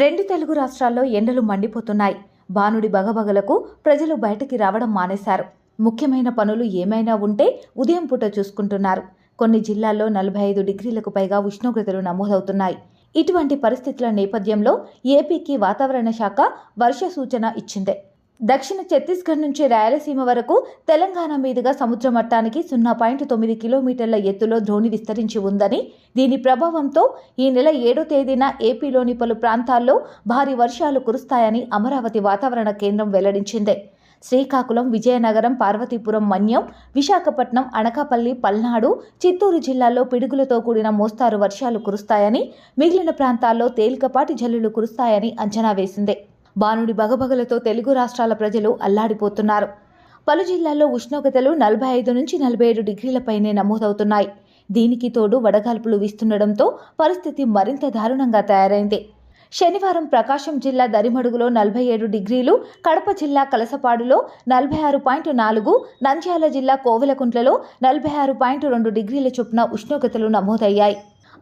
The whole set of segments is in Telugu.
రెండు తెలుగు రాష్ట్రాల్లో ఎండలు మండిపోతున్నాయి. బానుడి బగబగలకు ప్రజలు బయటికి రావడం మానేశారు. ముఖ్యమైన పనులు ఏమైనా ఉంటే ఉదయం పూట చూసుకుంటున్నారు. కొన్ని జిల్లాల్లో నలభై ఐదు డిగ్రీలకు పైగా ఉష్ణోగ్రతలు నమోదవుతున్నాయి. ఇటువంటి పరిస్థితుల నేపథ్యంలో ఏపీకి వాతావరణ శాఖ వర్ష సూచన ఇచ్చింది. దక్షిణ ఛత్తీస్గఢ్ నుంచి రాయలసీమ వరకు తెలంగాణ మీదుగా సముద్ర మట్టానికి సున్నా పాయింట్ తొమ్మిది కిలోమీటర్ల ఎత్తులో ద్రోణి విస్తరించి ఉందని దీని ప్రభావంతో ఈ నెల ఏడో తేదీన ఏపీలోని పలు ప్రాంతాల్లో భారీ వర్షాలు కురుస్తాయని అమరావతి వాతావరణ కేంద్రం వెల్లడించింది. శ్రీకాకుళం విజయనగరం పార్వతీపురం మన్యం విశాఖపట్నం అనకాపల్లి పల్నాడు చిత్తూరు జిల్లాల్లో పిడుగులతో కూడిన మోస్తారు వర్షాలు కురుస్తాయని మిగిలిన ప్రాంతాల్లో తేలికపాటి జల్లులు కురుస్తాయని అంచనా వేసింది. బాణుడి బగబగలతో తెలుగు రాష్ట్రాల ప్రజలు అల్లాడిపోతున్నారు. పలు జిల్లాల్లో ఉష్ణోగ్రతలు నలభై ఐదు నుంచి నలభై ఏడు డిగ్రీలపైనే నమోదవుతున్నాయి. దీనికి తోడు వడగాల్పులు వీస్తుండడంతో పరిస్థితి మరింత దారుణంగా తయారైంది. శనివారం ప్రకాశం జిల్లా దరిమడుగులో నలభై ఏడు డిగ్రీలు కడప జిల్లా కలసపాడులో నలభై ఆరు పాయింట్ నాలుగు నంద్యాల జిల్లా కోవెలకుంట్లలో నలభై ఆరు పాయింట్ రెండు డిగ్రీల చొప్పున ఉష్ణోగ్రతలు నమోదయ్యాయి.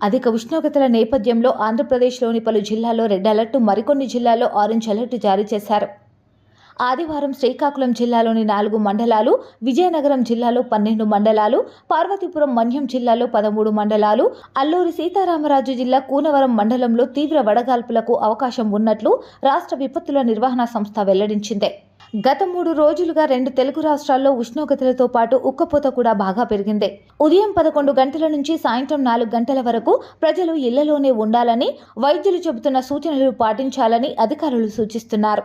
అధిక ఉష్ణోగ్రతల నేపథ్యంలో ఆంధ్రప్రదేశ్లోని పలు జిల్లాల్లో రెడ్ అలర్ట్ మరికొన్ని జిల్లాల్లో ఆరెంజ్ అలర్ట్ జారీ చేశారు. ఆదివారం శ్రీకాకుళం జిల్లాలోని నాలుగు మండలాలు విజయనగరం జిల్లాలో పన్నెండు మండలాలు పార్వతీపురం మన్యం జిల్లాలో పదమూడు మండలాలు అల్లూరి సీతారామరాజు జిల్లా కూనవరం మండలంలో తీవ్ర వడగాల్పులకు అవకాశం ఉన్నట్లు రాష్ట్ర విపత్తుల నిర్వహణ సంస్థ వెల్లడించింది. గత మూడు రోజులుగా రెండు తెలుగు రాష్ట్రాల్లో ఉష్ణోగ్రతలతో పాటు ఉక్కపోత కూడా బాగా పెరిగింది. ఉదయం పదకొండు గంటల నుంచి సాయంత్రం నాలుగు గంటల వరకు ప్రజలు ఇళ్ళలోనే ఉండాలని వైద్యులు చెబుతున్న సూచనలు పాటించాలని అధికారులు సూచిస్తున్నారు.